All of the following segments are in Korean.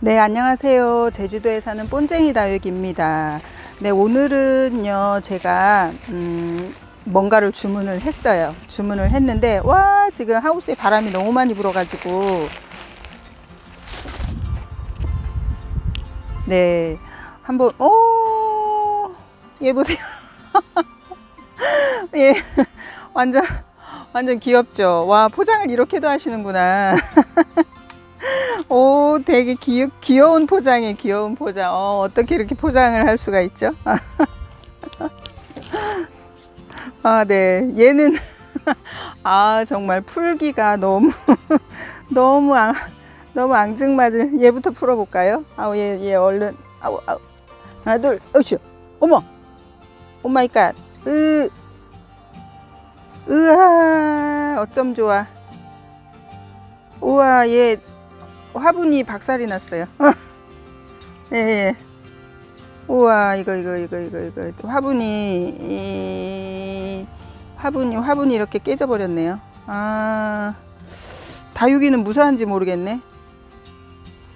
네, 안녕하세요. 제주도에 사는 본쟁이 다육입니다. 네, 오늘은요, 제가, 음, 뭔가를 주문을 했어요. 주문을 했는데, 와, 지금 하우스에 바람이 너무 많이 불어가지고, 네, 한번, 오, 얘 보세요. 예, 완전, 완전 귀엽죠? 와, 포장을 이렇게도 하시는구나. 오, 되게 귀, 귀여운 포장이 귀여운 포장. 어, 어떻게 이렇게 포장을 할 수가 있죠? 아, 네. 얘는, 아, 정말 풀기가 너무, 너무, 앙, 너무 앙증맞은. 얘부터 풀어볼까요? 아우, 얘, 얘 얼른. 아우, 아우. 하나, 둘, 으쌰. 어머! 오 마이 갓. 으, 으아, 어쩜 좋아. 우와, 얘 화분이 박살이 났어요. 예, 예. 우와, 이거, 이거, 이거, 이거, 이거. 또 화분이, 이, 화분이, 화분이 이렇게 깨져버렸네요. 아, 다육이는 무사한지 모르겠네.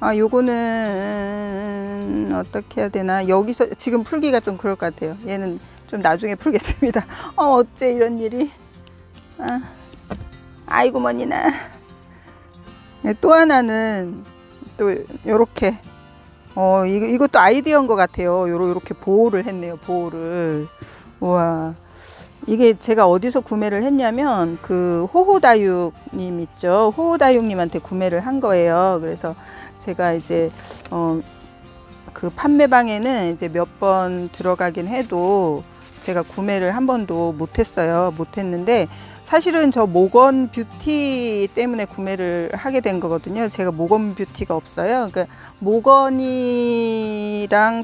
아, 요거는, 어떻게 해야 되나. 여기서, 지금 풀기가 좀 그럴 것 같아요. 얘는 좀 나중에 풀겠습니다. 어, 어째 이런 일이. 아, 아이고, 머니나. 네, 또 하나는 또 요렇게 어 이거 이것도 아이디어인 것 같아요. 요렇게 보호를 했네요. 보호를 우와 이게 제가 어디서 구매를 했냐면 그 호호다육님 있죠. 호호다육님한테 구매를 한 거예요. 그래서 제가 이제 어 그 판매방에는 이제 몇 번 들어가긴 해도 제가 구매를 한 번도 못했어요. 못했는데 사실은 저 모건 뷰티 때문에 구매를 하게 된 거거든요. 제가 모건 뷰티가 없어요. 그러니까 모건이랑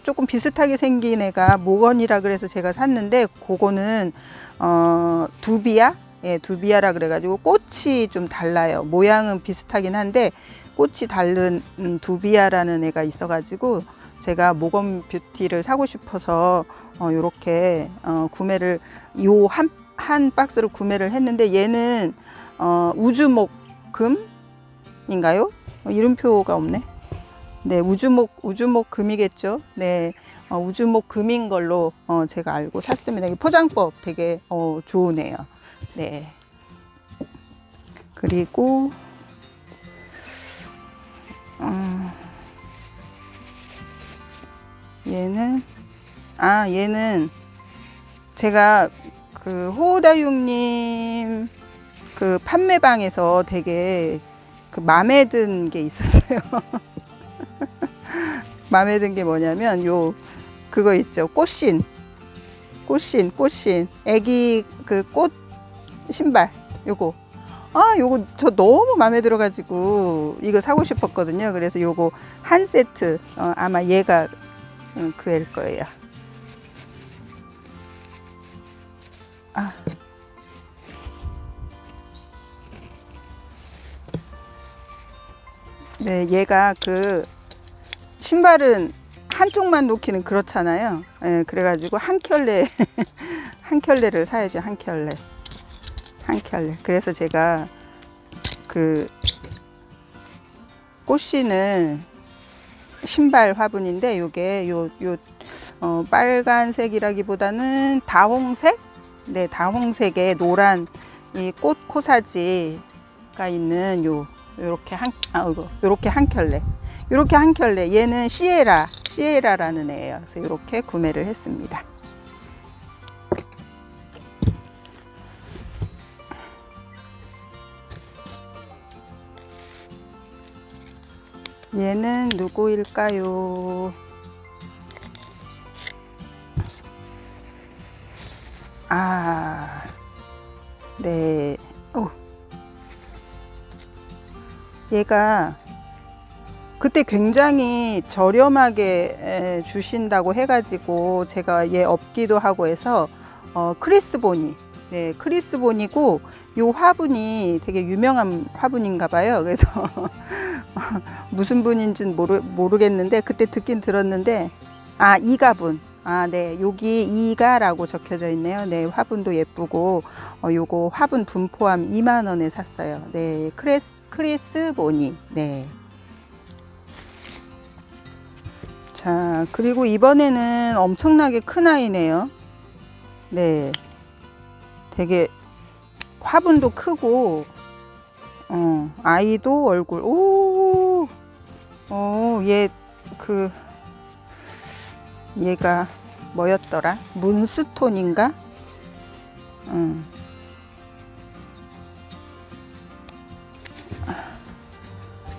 조금 비슷하게 생긴 애가 모건이라 그래서 제가 샀는데 그거는 어 두비야? 예, 두비야라 그래가지고 꽃이 좀 달라요. 모양은 비슷하긴 한데 꽃이 다른 음, 두비야라는 애가 있어가지고 제가 모건 뷰티를 사고 싶어서 어, 요렇게 어, 구매를 요 한 한 박스를 구매를 했는데 얘는 어, 우주목금인가요? 어, 이름표가 없네. 네, 우주목 우주목금이겠죠. 네, 어, 우주목금인 걸로 어, 제가 알고 샀습니다. 이 포장법 되게 어, 좋으네요. 네. 그리고 음, 얘는 아 얘는 제가 그 호다육님 그 판매방에서 되게 그 마음에 든 게 있었어요. 마음에 든 게 뭐냐면 요 그거 있죠 꽃신 꽃신 꽃신 애기 그 꽃 신발 요거 아 요거 저 너무 마음에 들어 가지고 이거 사고 싶었거든요. 그래서 요거 한 세트 어, 아마 얘가 음, 그 애일 거예요. 네, 얘가 그 신발은 한쪽만 놓기는 그렇잖아요. 예, 그래가지고 한 켤레 한 켤레를 사야지 한 켤레 한 켤레. 그래서 제가 그 꽃신을 신발 화분인데 요게 요 요 어, 빨간색이라기보다는 다홍색? 네, 다홍색에 노란 이 꽃 코사지가 있는 요 요렇게 한 아, 이거 요렇게 한 켤레. 요렇게 한 켤레. 얘는 시에라, 시에라라는 애예요. 그래서 요렇게 구매를 했습니다. 얘는 누구일까요? 아, 네. 얘가 그때 굉장히 저렴하게 에, 주신다고 해가지고 제가 얘 없기도 하고 해서 어, 크리스보니. 네, 크리스본이고 요 화분이 되게 유명한 화분인가 봐요. 그래서 무슨 분인지는 모르, 모르겠는데 그때 듣긴 들었는데 아 이가분 아 네 여기 이가라고 적혀져 있네요. 네 화분도 예쁘고 어 요거 화분 분포함 2만 원에 샀어요. 네 크레스 크리스 보니. 네. 자, 그리고 이번에는 엄청나게 큰 아이네요. 네. 되게 화분도 크고, 어, 아이도 얼굴, 오, 어, 얘, 그, 얘가 뭐였더라? 문스톤인가? 음.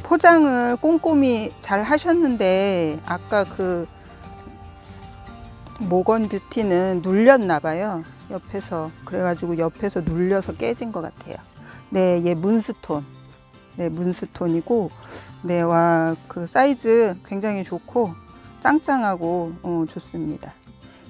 포장을 꼼꼼히 잘 하셨는데 아까 그 모건 뷰티는 눌렸나 봐요. 옆에서 그래가지고 옆에서 눌려서 깨진 것 같아요. 네, 얘 문스톤. 네, 문스톤이고 네, 와 그 사이즈 굉장히 좋고 짱짱하고 어, 좋습니다.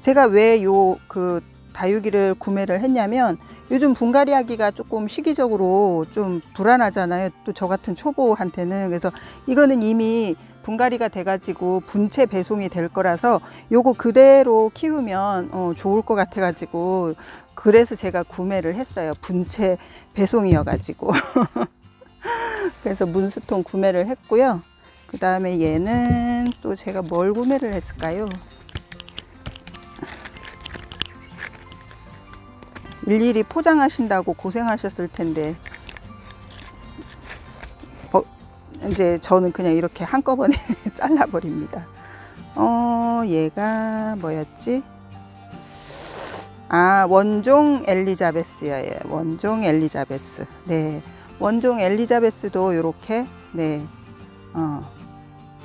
제가 왜 요 그 다육이를 구매를 했냐면 요즘 분갈이 하기가 조금 시기적으로 좀 불안하잖아요. 또 저 같은 초보한테는. 그래서 이거는 이미 분갈이가 돼가지고 분체 배송이 될 거라서 요거 그대로 키우면 어, 좋을 것 같아가지고 그래서 제가 구매를 했어요. 분체 배송이어가지고. 그래서 문스톤 구매를 했고요. 그 다음에 얘는 또 제가 뭘 구매를 했을까요? 일일이 포장하신다고 고생하셨을 텐데 어, 이제 저는 그냥 이렇게 한꺼번에 잘라버립니다. 어, 얘가 뭐였지? 아, 원종 엘리자베스예요. 원종 엘리자베스. 네. 원종 엘리자베스도 이렇게 네. 어,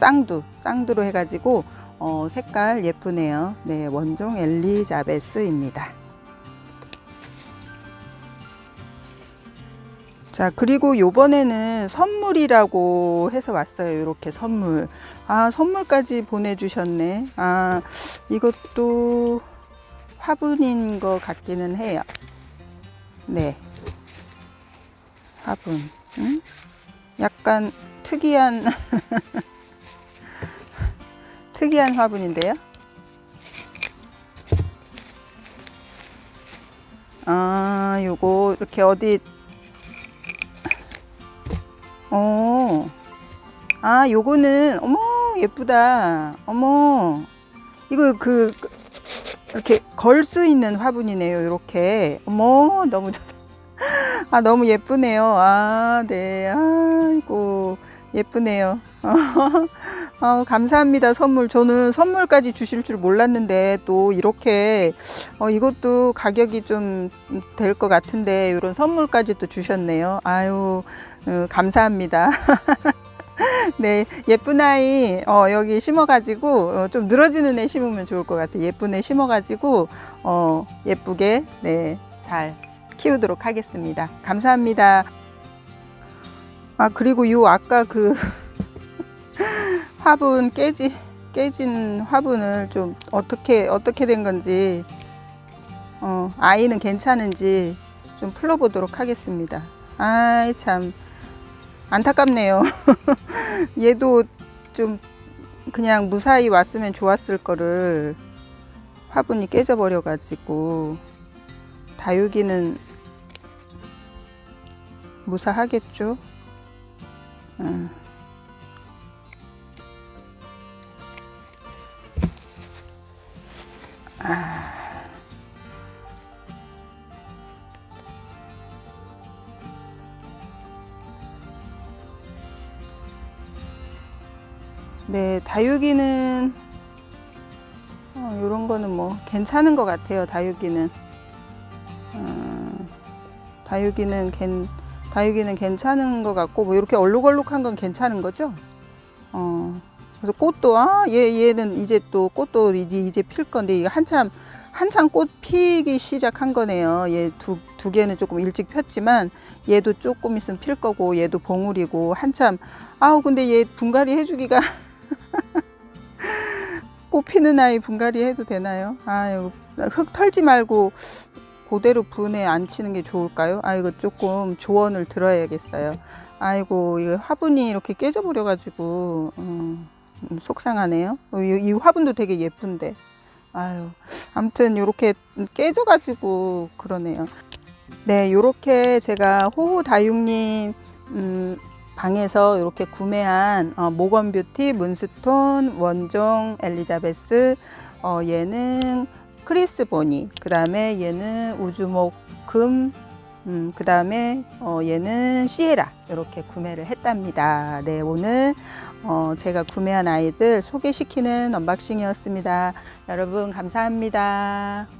쌍두, 쌍두로 해가지고 어, 색깔 예쁘네요. 네, 원종 엘리자베스입니다. 자, 그리고 요번에는 선물이라고 해서 왔어요. 이렇게 선물. 아, 선물까지 보내주셨네. 아, 이것도 화분인 것 같기는 해요. 네. 화분. 응? 약간 특이한, 특이한 화분인데요. 아, 요거 이렇게 어디 어. 아, 요거는 어머, 예쁘다. 어머. 이거 그 그, 이렇게 걸 수 있는 화분이네요. 이렇게. 어머, 너무 좋다. 아, 너무 예쁘네요. 아, 네. 아이고. 예쁘네요. 아, 감사합니다. 선물. 저는 선물까지 주실 줄 몰랐는데 또 이렇게 어, 이것도 가격이 좀 될 것 같은데 이런 선물까지 또 주셨네요. 아유, 어, 감사합니다. 네, 예쁜 아이 어, 여기 심어 가지고 어, 좀 늘어지는 애 심으면 좋을 것 같아요. 예쁜 애 심어 가지고 어, 예쁘게 네, 잘 키우도록 하겠습니다. 감사합니다. 아 그리고 요 아까 그 화분 깨지 깨진 화분을 좀 어떻게 어떻게 된 건지 어, 아이는 괜찮은지 좀 풀어보도록 하겠습니다. 아이 참 안타깝네요. 얘도 좀 그냥 무사히 왔으면 좋았을 거를 화분이 깨져버려 가지고 다육이는 무사하겠죠. 음. 네, 다육이는 어, 이런 거는 뭐 괜찮은 것 같아요. 다육이는 어, 다육이는 괜 다육이는 괜찮은 것 같고 뭐 이렇게 얼룩얼룩한 건 괜찮은 거죠. 어, 그래서 꽃도 아 얘 얘는 이제 또 꽃도 이제 이제 필 건데 이게 한참 한참 꽃 피기 시작한 거네요. 얘 두 두 개는 조금 일찍 폈지만 얘도 조금 있으면 필 거고 얘도 봉우리고 한참 아우 근데 얘 분갈이 해주기가 꽃 피는 아이 분갈이 해도 되나요? 아유 흙 털지 말고 그대로 분에 안 치는 게 좋을까요? 아 이거 조금 조언을 들어야겠어요. 아이고 이 화분이 이렇게 깨져버려 가지고 음, 속상하네요. 어, 이, 이 화분도 되게 예쁜데. 아유 아무튼 이렇게 깨져 가지고 그러네요. 네, 요렇게 제가 호호 다육님 음, 방에서 이렇게 구매한 어, 모건 뷰티 문스톤 원종 엘리자베스 어, 얘는 크리스 보니 그 다음에 얘는 우주목 금 음, 그 다음에 어, 얘는 시에라 이렇게 구매를 했답니다. 네, 오늘 어, 제가 구매한 아이들 소개시키는 언박싱이었습니다. 여러분 감사합니다.